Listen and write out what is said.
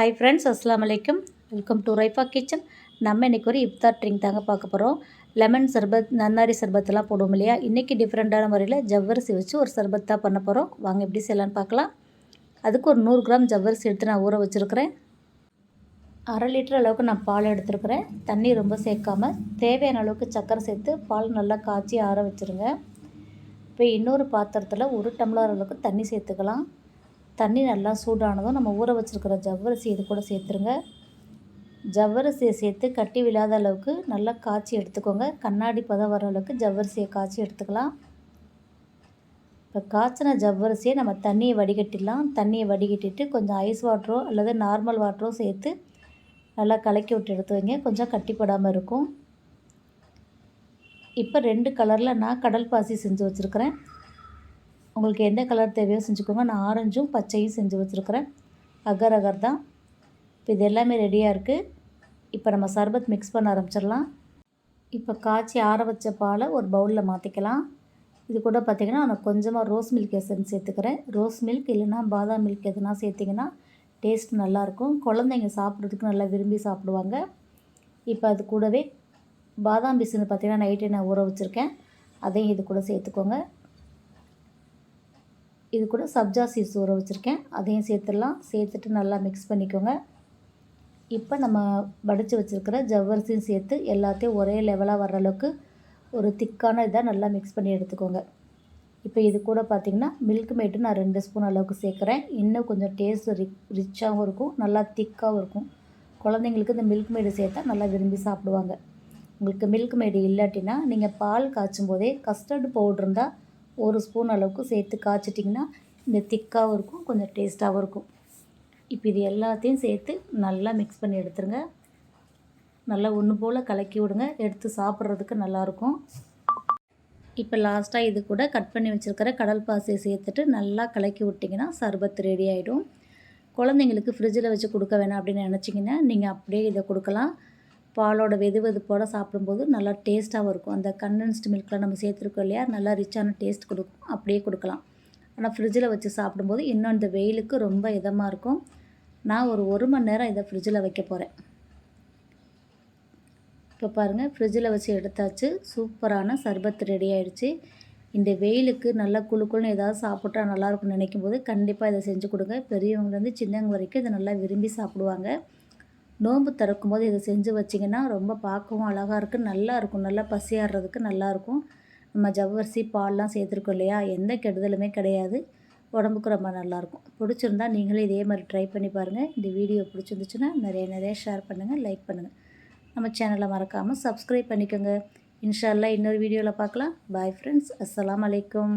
Hi friends அஸ்லாம் வலைக்கம் welcome to Raifa kitchen நம்ம இன்றைக்கி ஒரு இப்தார் ட்ரிங்க் தாங்க பார்க்க போகிறோம் லெமன் சர்பத் நன்னாரி சர்பத்தெல்லாம் போடுவோம் இல்லையா? இன்றைக்கி டிஃப்ரெண்ட்டான முறையில் ஜவ்வரிசி வச்சு ஒரு சர்பத் தான் பண்ண போகிறோம் வாங்க எப்படி செய்யலான்னு பார்க்கலாம். அதுக்கு ஒரு நூறு கிராம் ஜவ்வரிசி எடுத்து நான் ஊற வச்சுருக்கிறேன். அரை லிட்டர் அளவுக்கு நான் பால் எடுத்துருக்கிறேன். தண்ணி ரொம்ப சேர்க்காமல் தேவையான அளவுக்கு சர்க்கரை சேர்த்து பால் நல்லா காய்ச்சி ஆற வச்சுருங்க. இப்போ இன்னொரு பாத்திரத்தில் ஒரு டம்ளர் அளவுக்கு தண்ணி சேர்த்துக்கலாம். தண்ணி நல்லா சூடானதும் நம்ம ஊற வச்சுருக்கிற ஜவ்வரிசி இது கூட சேர்த்துருங்க. ஜவ்வரிசியை சேர்த்து கட்டி விழாத அளவுக்கு நல்லா காய்ச்சி எடுத்துக்கோங்க. கண்ணாடி பதம் வர அளவுக்கு ஜவ்வரிசியை காய்ச்சி எடுத்துக்கலாம். இப்போ காய்ச்சின ஜவ்வரிசியை நம்ம தண்ணியை வடிகட்டிடலாம். தண்ணியை வடிகட்டிட்டு கொஞ்சம் ஐஸ் வாட்டரோ அல்லது நார்மல் வாட்டரோ சேர்த்து நல்லா கலக்கி விட்டு எடுத்து வைங்க. கொஞ்சம் கட்டிப்படாமல் இருக்கும். இப்போ ரெண்டு கலரில் நான் கடல் பாசி செஞ்சு வச்சுருக்கிறேன். உங்களுக்கு எந்த கலர் தேவையோ செஞ்சுக்கோங்க. நான் ஆரஞ்சும் பச்சையும் செஞ்சு வச்சுருக்கிறேன். அகர் அகர் தான். இப்போ இது எல்லாமே ரெடியாக இருக்குது இப்போ நம்ம சர்பத் மிக்ஸ் பண்ண ஆரம்பிச்சிடலாம். இப்போ காய்ச்சி ஆற வச்ச பாலை ஒரு பவுலில் மாற்றிக்கலாம் இது கூட பார்த்திங்கன்னா நான் கொஞ்சமாக ரோஸ் மில்க் எசன்ஸ் சேர்த்துக்கிறேன். ரோஸ் மில்க் இல்லைனா பாதாம் மில்க் எதுனா சேர்த்திங்கன்னா டேஸ்ட் நல்லாயிருக்கும் குழந்தைங்க சாப்பிட்றதுக்கு நல்லா விரும்பி சாப்பிடுவாங்க. இப்போ அது கூடவே பாதாம் பிசுன்னு பார்த்திங்கன்னா நைட்டே நான் ஊற வச்சுருக்கேன். அதையும் இது கூட சேர்த்துக்கோங்க. இது கூட சப்ஜா சீட்ஸ் ஊற வச்சுருக்கேன். அதையும் சேர்த்துடலாம். சேர்த்துட்டு நல்லா மிக்ஸ் பண்ணிக்கோங்க. இப்போ நம்ம வடித்து வச்சுருக்கிற ஜவ்வரிசியும் சேர்த்து எல்லாத்தையும் ஒரே லெவலாக வர்ற அளவுக்கு ஒரு திக்கான இதாக நல்லா மிக்ஸ் பண்ணி எடுத்துக்கோங்க. இப்போ இது கூட பார்த்திங்கன்னா மில்க் மேட்டு நான் ரெண்டு ஸ்பூன் அளவுக்கு சேர்க்குறேன். இன்னும் கொஞ்சம் டேஸ்ட் ரி ரிச்சாகவும் இருக்கும். நல்லா திக்காகவும் இருக்கும். குழந்தைங்களுக்கு இந்த மில்க் மேடு சேர்த்தா நல்லா விரும்பி சாப்பிடுவாங்க. உங்களுக்கு மில்க் மேடு இல்லாட்டினா நீங்கள் பால் காய்ச்சும் போதே கஸ்டர்டு பவுட்ரு இருந்தால் ஒரு ஸ்பூன் அளவுக்கு சேர்த்து காய்ச்சிட்டிங்கன்னா இந்த திக்காகவும் இருக்கும் கொஞ்சம் டேஸ்ட்டாகவும் இருக்கும். இப்போ இது எல்லாத்தையும் சேர்த்து நல்லா மிக்ஸ் பண்ணி எடுத்துருங்க. நல்லா ஒன்று போல் கலக்கி விடுங்க எடுத்து சாப்பிட்றதுக்கு நல்லாயிருக்கும். இப்போ லாஸ்ட்டாக இது கூட கட் பண்ணி வச்சுருக்கிற கடல் பாசியை சேர்த்துட்டு நல்லா கலக்கி விட்டிங்கன்னா சர்பத் ரெடி ஆகிடும் குழந்தைங்களுக்கு ஃப்ரிட்ஜில் வச்சு கொடுக்க வேணாம் அப்படின்னு நினச்சிங்கன்னா நீங்கள் அப்படியே இதை கொடுக்கலாம். பாலோட வெது வெதுப்போடு சாப்பிடும்போது நல்லா டேஸ்ட்டாகவும் இருக்கும். அந்த கண்டென்ஸ்டு மில்கில் நம்ம சேர்த்துருக்கோம் இல்லையா? நல்லா ரிச்சான டேஸ்ட் கொடுக்கும். அப்படியே கொடுக்கலாம். ஆனால் ஃப்ரிட்ஜில் வச்சு சாப்பிடும்போது இன்னும் இந்த வெயிலுக்கு ரொம்ப இதமாக இருக்கும். நான் ஒரு ஒரு மணி நேரம் இதை ஃப்ரிட்ஜில் வைக்க போகிறேன் இப்போ பாருங்கள் ஃப்ரிட்ஜில் வச்சு எடுத்தாச்சு. சூப்பரான சர்பத் ரெடி ஆகிடுச்சு இந்த வெயிலுக்கு நல்லா குழுக்குள்னு ஏதாவது சாப்பிட்டா நல்லாயிருக்கும்னு நினைக்கும் போது கண்டிப்பாக இதை செஞ்சு கொடுங்க. பெரியவங்கலேருந்து சின்னவங்க வரைக்கும் இதை நல்லா விரும்பி சாப்பிடுவாங்க. நோன்பு திறக்கும் போது இதை செஞ்சு வச்சிங்கன்னா ரொம்ப பார்க்கவும் அழகாக இருக்குது நல்லா இருக்கும். நல்லா பசியாடுறதுக்கு நல்லாயிருக்கும் நம்ம ஜவ்வரிசி பால்லாம் சேர்த்துருக்கோம் இல்லையா? எந்த கெடுதலுமே கிடையாது. உடம்புக்கு ரொம்ப நல்லாயிருக்கும் பிடிச்சிருந்தா நீங்களே இதே மாதிரி ட்ரை பண்ணி பாருங்கள் இந்த வீடியோ பிடிச்சிருந்துச்சுன்னா நிறைய நிறைய ஷேர் பண்ணுங்கள் லைக் பண்ணுங்கள் நம்ம சேனலை மறக்காமல் சப்ஸ்கிரைப் பண்ணிக்கோங்க. இன்ஷால்லா இன்னொரு வீடியோவில் பார்க்கலாம். பாய் ஃப்ரெண்ட்ஸ் அஸ்லாம் அலைக்கும்